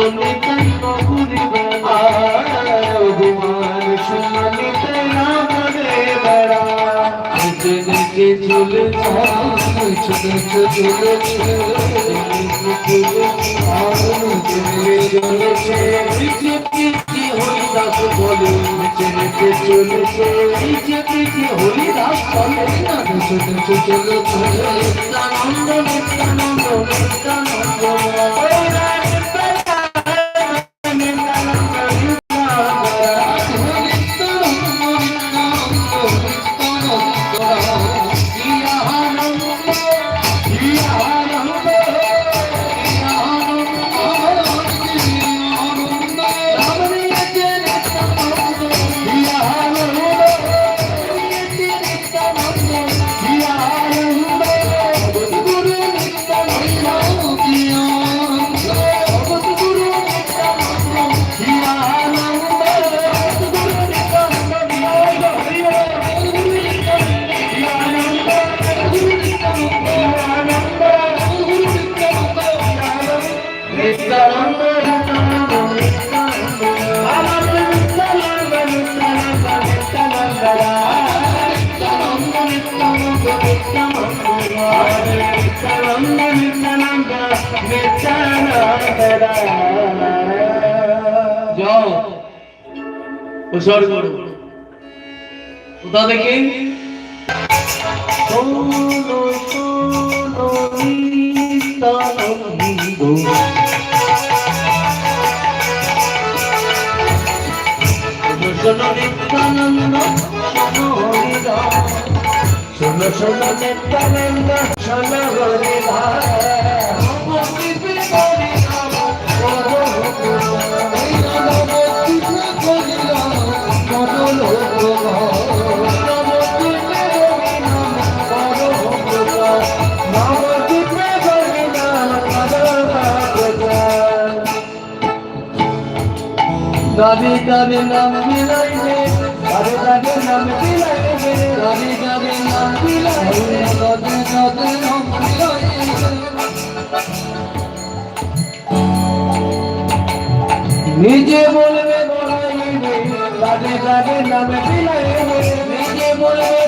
সম্মানিতে বহুরি বেলা অভিমান সম্মানিতে না করে বেড়া নিজে নিজে চলে ছোট ছোট চলেছে হরিদাস বলে নিজে চলেছে নিজে হরিদাস বলে না ছোট ছোট চলেছে নিত্যানন্দ নিত্যানন্দ নিত্যানন্দ উৎসর্গ কোথা থেকে শোনো শোনো নিত্যানন্দ শোনো নিত্যানন্দ রবি কবি নাম মিলাইবে রবি কবি নাম মিলাইবে রবি কবি নাম মিলাইবে রবি কবি নাম মিলাইবে নিজে বলবে বলাইবে রবি কবি নাম মিলাইবে নিজে বলবে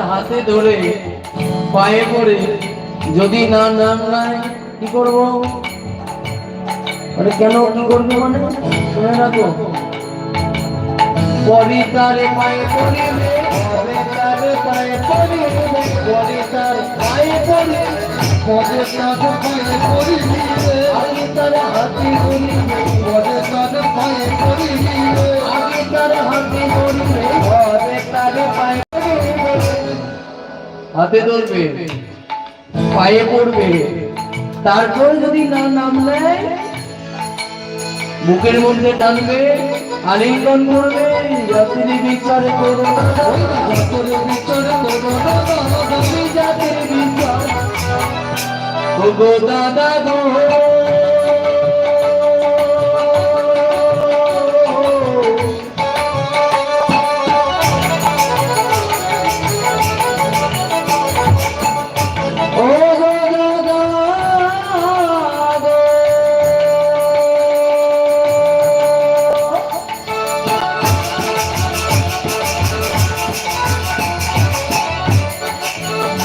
হাতে ধরে। পায়ে পড়ে যদি না নাম নাই, কি করব? মানে কেন, কি করবে মানে? শুনে রাখো পরি তারে পায়ে পড়িবে পরে পায়ে পড়িবে পরি তার পায়ে পড়িবে পরে তার পায়ে পড়িবে আগে তার হাতে পড়িবে পরে তার পায়ে পড়িবে আগে তার হাতে পড়িবে হাতে ধরবে, পায়ে পড়বে। তারপরে যদি না নাম নেয় বুকের মধ্যে টানবে, আলিঙ্গন করবে, জাতির বিচার করো বিচার করো জাতির বিচার দাদা গো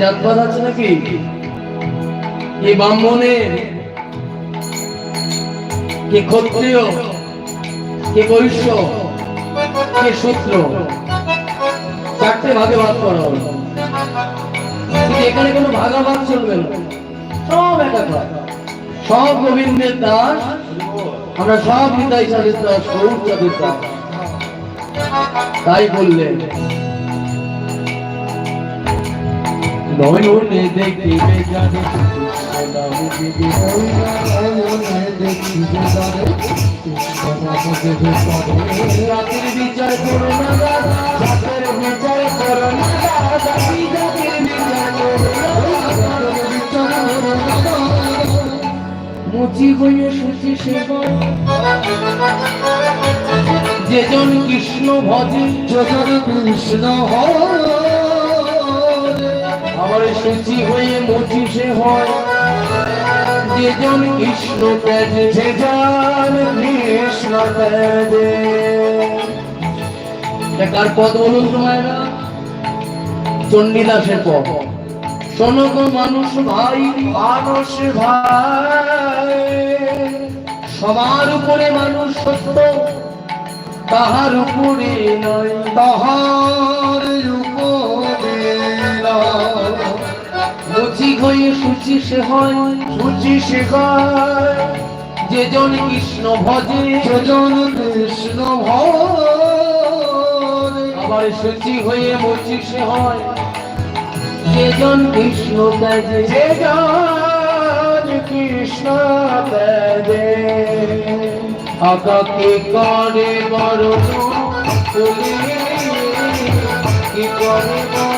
জাতপাত আছে নাকি? কে ব্রাহ্মণের কে ক্ষত্রিয়? কে বৈশ্য? কে সূত্র চারটে ভাগে ভাগ করা হলো। এখানে কোনো ভাগাভাগ চলবে না। সব একাকার সব গোবিন্দের দাস। আমরা সব নিতাই চাঁদের দাস গৌর চাঁদের দাস তাই বললেন নয়নে দেখিবে জানে জাতির হয়ে যেজন কৃষ্ণ ভজে। যখন কৃষ্ণ আমার সুচি হয়ে মুচি সে হয়। যেজন কৃষ্ণ ত্যাজে যেজন কৃষ্ণ ত্যাজে কার পদ বলুন তোমায় না চণ্ডীদাসের পদ। শোনো মানুষ ভাই মানুষ ভাই। সবার উপরে মানুষ সত্য, তাহার উপরে নয়, তাহার উপরে মুচি হয়ে সুচি সে হয় সুচি সে যেজন কৃষ্ণ ভজে। যজন কৃষ্ণ ভরে আবার সুচি হয়ে মুচি সে হয় যেজন কৃষ্ণ ত্যাজে। যেজন কৃষ্ণ ত্যাজে। আকাকে করে বড় কি করে বড়